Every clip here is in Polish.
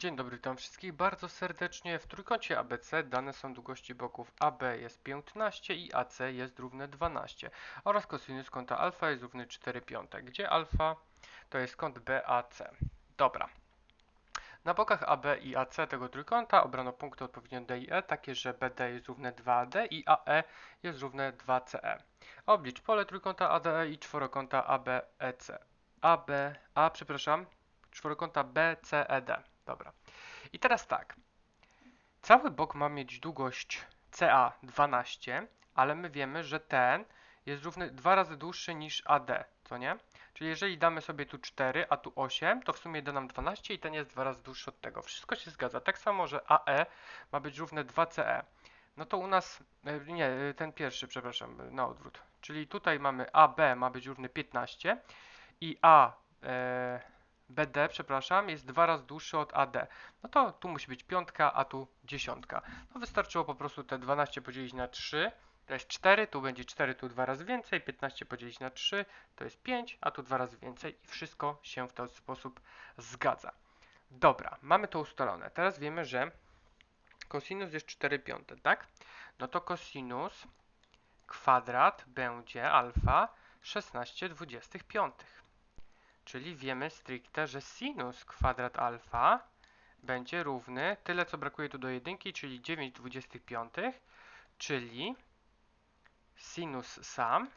Dzień dobry, witam wszystkich bardzo serdecznie. W trójkącie ABC dane są długości boków AB jest 15 i AC jest równe 12 oraz kosinus kąta alfa jest równy 4 piąte, gdzie alfa to jest kąt BAC. Dobra. Na bokach AB i AC tego trójkąta obrano punkty odpowiednio D i E, takie że BD jest równe 2AD i AE jest równe 2CE. Oblicz pole trójkąta ADE i czworokąta ABEC. AB, A, przepraszam, czworokąta BCED. Dobra. I teraz tak. Cały bok ma mieć długość CA 12, ale my wiemy, że ten jest równy dwa razy dłuższy niż AD, co nie? Czyli jeżeli damy sobie tu 4, a tu 8, to w sumie da nam 12 i ten jest dwa razy dłuższy od tego. Wszystko się zgadza. Tak samo, że AE ma być równe 2CE. No to u nas, e, nie, e, ten pierwszy, przepraszam, e, na odwrót. Czyli tutaj mamy AB ma być równy 15 i A e, BD, przepraszam, jest dwa razy dłuższy od AD. No to tu musi być piątka, a tu dziesiątka. No wystarczyło po prostu te 12 podzielić na 3, to jest 4, tu będzie 4, tu dwa razy więcej, 15 podzielić na 3, to jest 5, a tu dwa razy więcej i wszystko się w ten sposób zgadza. Dobra, mamy to ustalone. Teraz wiemy, że kosinus jest 4 piąte, tak? No to kosinus kwadrat będzie alfa 16 25. Czyli wiemy stricte, że sinus kwadrat alfa będzie równy tyle, co brakuje tu do jedynki, czyli 9 25, czyli sinus sam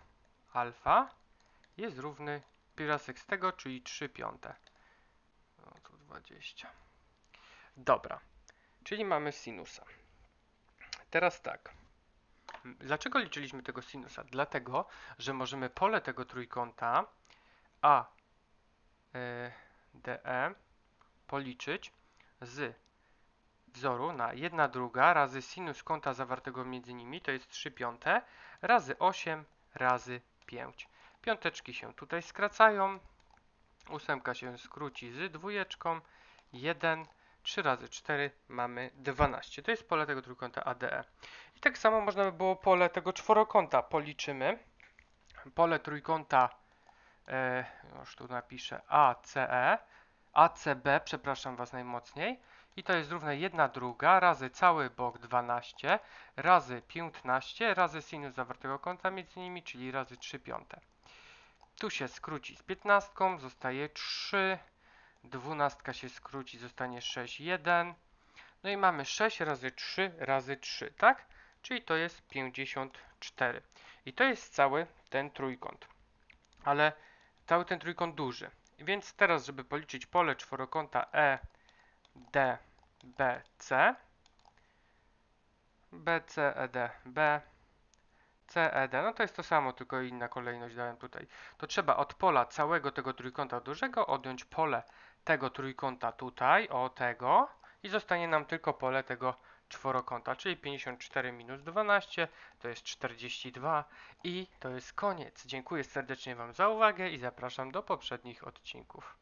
alfa jest równy pierwiastek z tego, czyli 3 piąte. No to 20. Dobra, czyli mamy sinusa. Teraz tak. Dlaczego liczyliśmy tego sinusa? Dlatego, że możemy pole tego trójkąta A DE policzyć z wzoru na 1 druga razy sinus kąta zawartego między nimi, to jest 3 piąte, razy 8 razy 5. Piąteczki się tutaj skracają, ósemka się skróci z dwójeczką, 1, 3 razy 4 mamy 12. To jest pole tego trójkąta ADE. I tak samo można by było pole tego czworokąta policzymy. Pole trójkąta e, już tu napiszę ACE, ACB, przepraszam Was najmocniej, i to jest równe 1 druga razy cały bok 12 razy 15 razy sinus zawartego kąta między nimi, czyli razy 3 piąte. Tu się skróci z 15, zostaje 3, 12 się skróci, zostanie 6, 1. No i mamy 6 razy 3 razy 3, tak? Czyli to jest 54. I to jest cały ten trójkąt. Ale cały ten trójkąt duży. Więc teraz, żeby policzyć pole czworokąta E, D, B, C, B, C, E, D, B, C, E, D, no to jest to samo, tylko inna kolejność dałem tutaj. To trzeba od pola całego tego trójkąta dużego odjąć pole tego trójkąta tutaj, o tego, i zostanie nam tylko pole tego czworokąta, czyli 54 minus 12 to jest 42 i to jest koniec. Dziękuję serdecznie Wam za uwagę i zapraszam do poprzednich odcinków.